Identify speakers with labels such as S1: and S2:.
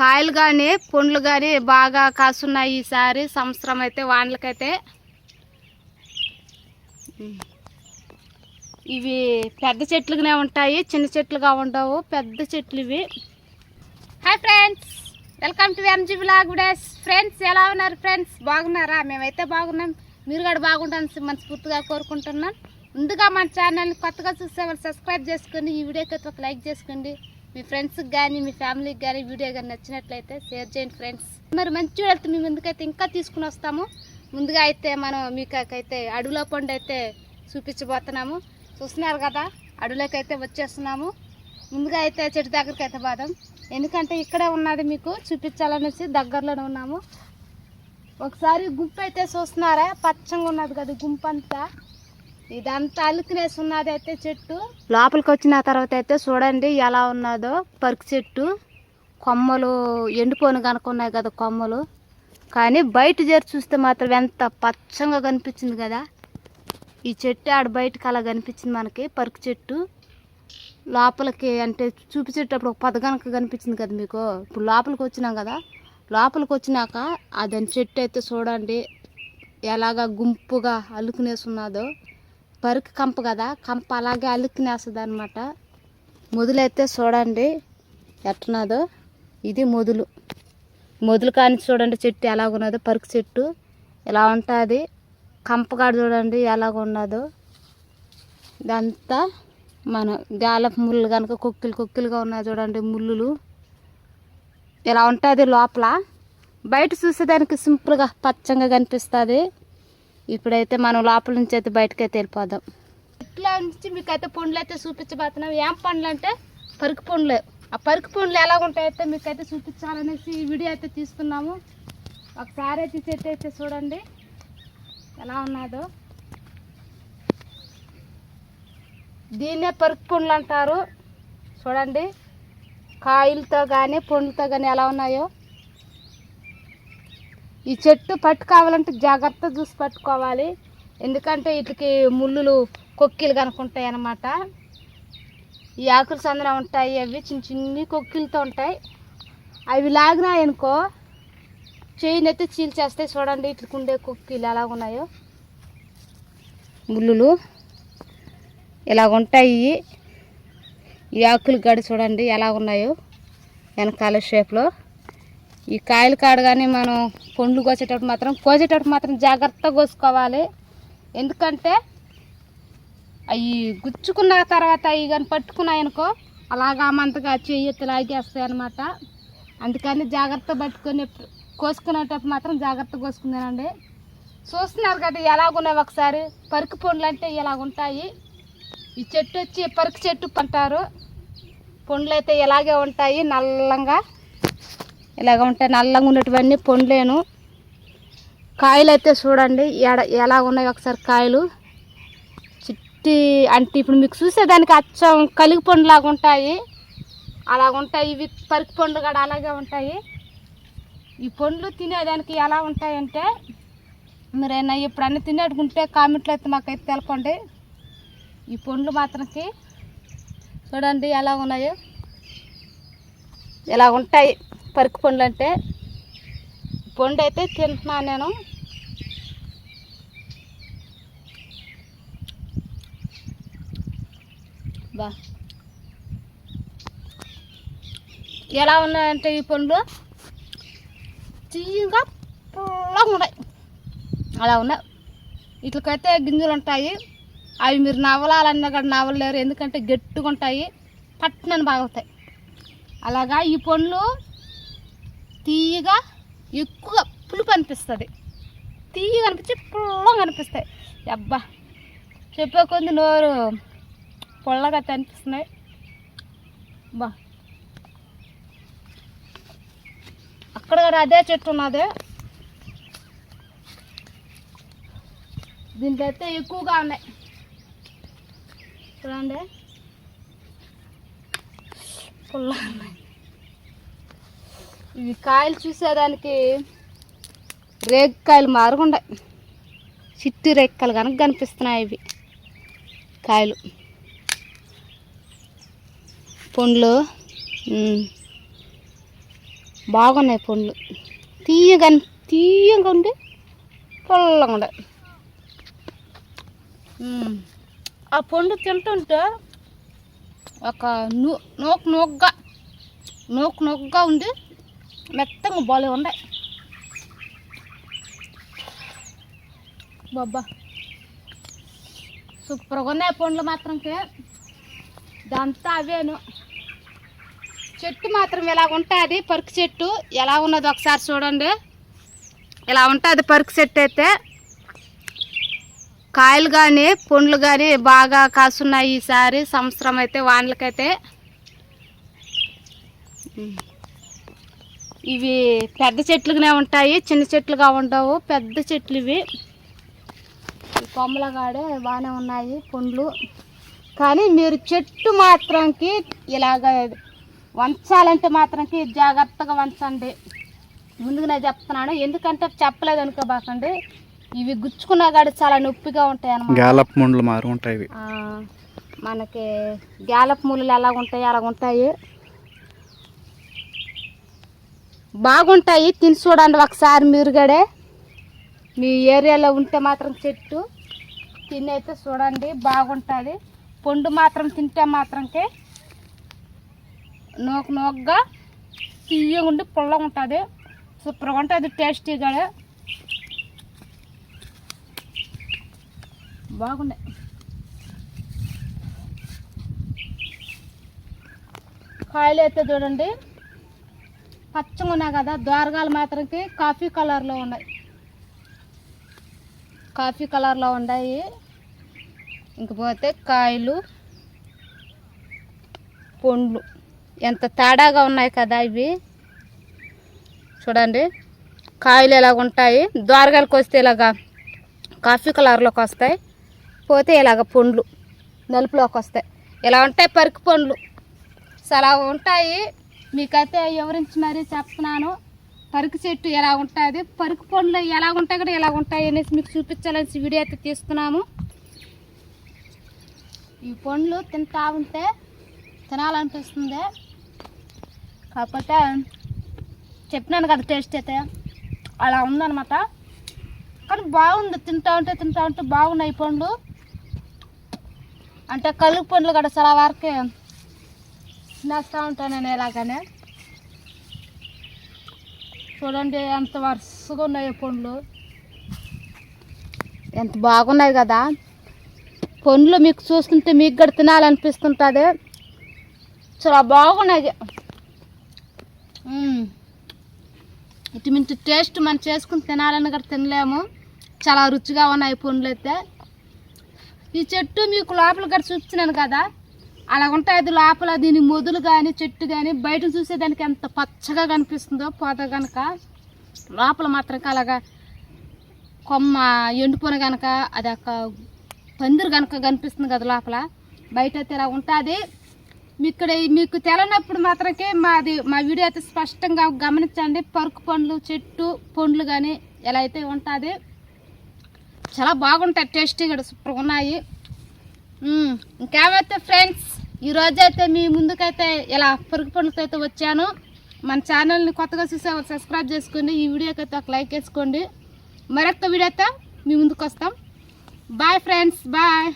S1: కాయలు కానీ పండ్లు కానీ బాగా కాసున్నాయి ఈసారి. సంవత్సరం అయితే వానలకైతే. ఇవి పెద్ద చెట్లుగానే ఉంటాయి. చిన్న చెట్లుగా ఉండవు. పెద్ద చెట్లు ఇవి. Hi friends welcome to M G blog days friends ఎలా ఉన్నారు ఫ్రెండ్స్ బాగున్నారా? మేమైతే బాగున్నాం. మీరు కూడా బాగుంటాను మనస్ఫూర్తిగా కోరుకుంటున్నాను ముందుగా మన ఛానల్ని కొత్తగా చూసే వాళ్ళు సబ్స్క్రైబ్ చేసుకోండి ఈ వీడియోకి అయితే ఒక లైక్ చేసుకోండి మీ ఫ్రెండ్స్కి కానీ మీ ఫ్యామిలీకి కానీ వీడియో కానీ నచ్చినట్లయితే షేర్ చేయండి ఫ్రెండ్స్ మరి మంచి వెళ్తే మీ ముందుకైతే ఇంకా తీసుకుని వస్తాము. ముందుగా అయితే మనం మీకైతే అడవిలో పండు అయితే చూపించబోతున్నాము. చూస్తున్నారు కదా అడవిలోకి అయితే వచ్చేస్తున్నాము. ముందుగా అయితే చెట్టు దగ్గరికి అయితే పోదాం ఎందుకంటే ఇక్కడే ఉన్నది మీకు చూపించాలనేసి దగ్గరలోనే ఉన్నాము. ఒకసారి గుంపు అయితే చూస్తున్నారా? పచ్చంగా ఉన్నది కదా గుంపు అంతా. ఇదంతా అలుకునేసి ఉన్నది అయితే చెట్టు. లోపలికి వచ్చిన తర్వాత అయితే చూడండి ఎలా ఉన్నదో. పరుకు చెట్టు. కొమ్మలు ఎండిపోను కనుకున్నాయి కదా కొమ్మలు. కానీ బయట చేరి చూస్తే మాత్రం ఎంత పచ్చంగా కనిపించింది కదా. ఈ చెట్టు ఆడ బయటకు అలా కనిపించింది మనకి పరుకు చెట్టు. లోపలికి అంటే చూపించేటప్పుడు ఒక కనుక కనిపించింది కదా మీకు. ఇప్పుడు లోపలికి వచ్చినాం కదా. లోపలికి వచ్చినాక అదని చెట్టు అయితే చూడండి ఎలాగా గుంపుగా అల్లుకునేసి ఉన్నదో పరుకు కంప కదా కంప అలాగే అలుక్కునేస్తుంది అనమాట మొదలైతే చూడండి ఎట్టనాదో ఇది మొదలు. మొదలు కానీ చూడండి చెట్టు ఎలాగున్నదో పరుకు చెట్టు ఇలా ఉంటుంది. కంపగాడు చూడండి ఎలాగ ఉన్నదో ఇదంతా మన గాలపు ముళ్ళు కనుక కొక్కిలు కొక్కిలుగా ఉన్నాయి చూడండి ముళ్ళులు. ఇలా ఉంటుంది లోపల. బయట చూసేదానికి సింపుల్గా పచ్చంగా కనిపిస్తుంది. ఇప్పుడైతే మనం లోపల నుంచి అయితే బయటకి అయితే వెళ్ళిపోదాం. ఇట్లా నుంచి మీకు అయితే పండ్లు అయితే చూపించబోతున్నాం. ఏం పండ్లు అంటే పరుకు పండ్లు. ఆ పరుకు పండ్లు ఎలా ఉంటాయైతే మీకు అయితే చూపించాలనేసి ఈ వీడియో అయితే తీస్తున్నాము. ఒకసారి అయితే చెట్టు అయితే చూడండి. ఎలా ఉన్నదో. దీన్నే పరుకు పండ్లు అంటారు. చూడండి. కాయలతో కానీ పండ్లతో కానీ ఎలా ఉన్నాయో. ఈ చెట్టు పట్టుకోవాలంటే జాగ్రత్త చూసి పట్టుకోవాలి. ఎందుకంటే వీటికి ముళ్ళులు కొక్కిలు కనుకుంటాయి అన్నమాట. ఈ ఆకులు సందన ఉంటాయి అవి చిన్న చిన్ని కొక్కిలతో ఉంటాయి. అవి లాగినాయి అనుకో చేయిని అయితే చీల్చేస్తాయి చూడండి ఇట్లకి ఉండే కొక్కిలు ఎలా ఉన్నాయో. ముళ్ళులు ఇలాగ ఉంటాయి. ఈ ఆకులు గడి చూడండి ఎలా ఉన్నాయో వెనకాల షేప్లో. ఈ కాయలు కాడగానే మనం పండ్లు కోసేటప్పుడు మాత్రం కోసేటప్పుడు మాత్రం జాగ్రత్తగా కోసుకోవాలి. ఎందుకంటే అవి గుచ్చుకున్న తర్వాత అవి కానీ పట్టుకున్నాయనుకో అలాగా మంతగా చెయ్యి లాగేస్తాయి అనమాట అందుకని జాగ్రత్త పట్టుకొని కోసుకునేటప్పుడు మాత్రం జాగ్రత్త కోసుకున్నానండి చూస్తున్నారు కదా ఎలాగున్నాయి ఒకసారి? పరుకు పండ్లు అంటే ఇలాగుంటాయి. ఈ చెట్టు వచ్చి పరుకు చెట్టు అంటారు. పండ్లు అయితే ఇలాగే ఉంటాయి నల్లంగా. ఇలాగ ఉంటాయి నల్లంగా ఉన్నటువన్నీ పండ్లేను. కాయలు అయితే చూడండి ఎడ ఎలా ఉన్నాయి ఒకసారి కాయలు. చిట్టి అంటే ఇప్పుడు మీకు చూసేదానికి అచ్చం కలిగి పండులాగా ఉంటాయి. అలాగుంటాయి ఇవి పరికి పండ్లు కూడా అలాగే ఉంటాయి. ఈ పండ్లు తినేదానికి ఎలా ఉంటాయంటే మీరైనా ఎప్పుడన్నా తినేటుకుంటే కామెంట్లు అయితే మాకైతే తెలపండి. ఈ పండ్లు మాత్రంకి చూడండి ఎలా ఉన్నాయో. ఇలా ఉంటాయి. పరుకు పండ్లు అంటే పండు అయితే తింటున్నాను నేను. బా. ఎలా ఉన్నాయంటే ఈ పండ్లు? తీయగా పుల్లగా ఉన్నాయి. అలా ఉన్నాయి. వీటికైతే గింజలు ఉంటాయి. అవి మీరు నవలాలన్నా కూడా నవలలేరు. ఎందుకంటే గట్టిగా ఉంటాయి. పట్టనని బాగుతాయి అలాగా ఈ పండ్లు తీయగా ఎక్కువగా పులుపు అనిపిస్తుంది. తీయగా అనిపించి పుల్లగా అనిపిస్తాయి. అబ్బా! చెప్పే కొంది నోరు పొల్లగా అయితే అనిపిస్తున్నాయి. బా అక్కడ కూడా అదే చెట్టు ఉన్నది. దీంట్లో అయితే ఎక్కువగా ఉన్నాయి. చూడండి. పుల్ల ఉన్నాయి. ఇవి కాయలు చూసేదానికి రేగుకాయలు మారుగుండాయి చిట్టి రేక్కలు కనుక కనిపిస్తున్నాయి ఇవి కాయలు. పండ్లు బాగున్నాయి పండ్లు. తీయగా తీయగా ఉండి పుల్లగా ఉండే. ఆ పండు తింటుంటే ఒక నూ నూకు నూగ్గా నూకు నూగ్గా ఉండి మెత్తగా బాలే ఉండే బాబా. సూపర్గా ఉన్నాయి పండ్లు మాత్రంకి ఇదంతా అవేను. చెట్టు మాత్రం ఇలా ఉంటుంది? పరుకు చెట్టు ఎలా ఉన్నది ఒకసారి చూడండి. ఇలా ఉంటుంది పరుకు చెట్టు అయితే? కాయలు కానీ పండ్లు కానీ బాగా కాసున్నాయి ఈసారి సంవత్సరం అయితే వానలకైతే. ఇవి పెద్ద చెట్లుగానే ఉంటాయి చిన్న చెట్లుగా ఉండవు పెద్ద చెట్లు ఇవి. ఈ కొమ్మల కాడే బాగానే ఉన్నాయి పండ్లు. కానీ మీరు చెట్టు మాత్రంకి ఇలాగ వంచాలంటే మాత్రంకి జాగ్రత్తగా వంచండి. ముందుగానే చెప్తున్నాను ఎందుకంటే చెప్పలేదు అనుకోబాకండి ఇవి గుచ్చుకున్నా కాడి చాలా నొప్పిగా ఉంటాయి అన్నమాట.
S2: గాలప్ ముండ్లు మారు ఉంటాయి
S1: మనకి గ్యాలప్ ముళ్ళు ఎలా ఉంటాయి అలాగ ఉంటాయి బాగుంటాయి తిని చూడండి ఒకసారి మీరు గడే మీ ఏరియాలో ఉంటే మాత్రం చెట్టు తినైతే చూడండి బాగుంటుంది. పండు మాత్రం తింటే మాత్రంకే నోకు నోగ్గా తీయగా ఉండి పుల్లగా ఉంటుంది. సూపర్గా ఉంటుంది టేస్టీగా బాగున్నాయి. కాయలు అయితే చూడండి. పచ్చగా ఉన్నాయి కదా ద్వారకాలు మాత్రంకి కాఫీ కలర్లో ఉన్నాయి. కాఫీ కలర్లో ఉన్నాయి. ఇంకపోతే కాయలు పండ్లు. ఎంత తేడాగా ఉన్నాయి కదా ఇవి. చూడండి కాయలు ఎలాగ ఉంటాయి. ద్వారకాలకు వస్తే ఇలాగా కాఫీ కలర్లోకి వస్తాయి. పోతే ఇలాగ పండ్లు నలుపులోకి వస్తాయి. ఇలా ఉంటాయి? పరికి పండ్లు. చాలా ఉంటాయి. మీకైతే వివరించి మరీ చెప్తున్నాను పరుకు చెట్టు ఎలా ఉంటుంది పరుకు పండ్లు ఎలా ఉంటాయి కూడా ఎలా ఉంటాయి అనేసి మీకు చూపించాలని వీడియో అయితే తీస్తున్నాము. ఈ పండ్లు తింటా ఉంటే తినాలనిపిస్తుంది. కాకపోతే చెప్పినాను కదా టేస్ట్ అయితే అలా ఉందన్నమాట. కానీ బాగుంది తింటా ఉంటే తింటా ఉంటే బాగున్నాయి ఈ పండ్లు. అంటే కలుపు పండ్లు కూడా చాలా వరకే నేస్తూ ఉంటాను నేను ఎలాగనే. చూడండి ఎంత వరుసగా ఉన్నాయి పండ్లు. ఎంత బాగున్నాయి కదా. పండ్లు మీకు చూస్తుంటే మీకు కూడా తినాలనిపిస్తుంటుంది. చాలా బాగున్నాయి. ఇటు మించి టేస్ట్ మనం చేసుకుని తినాలని కూడా తినలేము. చాలా రుచిగా ఉన్నాయి పండ్లు అయితే. ఈ చెట్టు మీకు లోపల కూడా చూపించినాను కదా. అలా ఉంటుంది లోపల దీని మొదలు కానీ చెట్టు కానీ బయట చూసేదానికి ఎంత పచ్చగా కనిపిస్తుందో పొద కనుక లోపల మాత్రం అలాగా కొమ్మ ఎండిపోయిన కనుక అది ఒక పందిరు కనుక కనిపిస్తుంది కదా లోపల. బయట అయితే ఇలా ఉంటుంది. ఇక్కడ మీకు తెలనప్పుడు మాత్రమే మాది మా వీడియో అయితే స్పష్టంగా గమనించండి. పరుకు పండ్లు చెట్టు పండ్లు కానీ ఎలా అయితే ఉంటుంది. చాలా బాగుంటాయి టేస్టీ కూడా సూపర్గా ఉన్నాయి. ఇంకేమైతే ఫ్రెండ్స్? ఈరోజు అయితే మీ ముందుకైతే ఇలా పరుగు పండ్లతో అయితే వచ్చాను. మన ఛానల్ని కొత్తగా చూసేవారు సబ్స్క్రైబ్ చేసుకోండి. ఈ వీడియోకి అయితే ఒక లైక్ వేసుకోండి. మరొక వీడియోతో మీ ముందుకు వస్తాం బాయ్ ఫ్రెండ్స్ బాయ్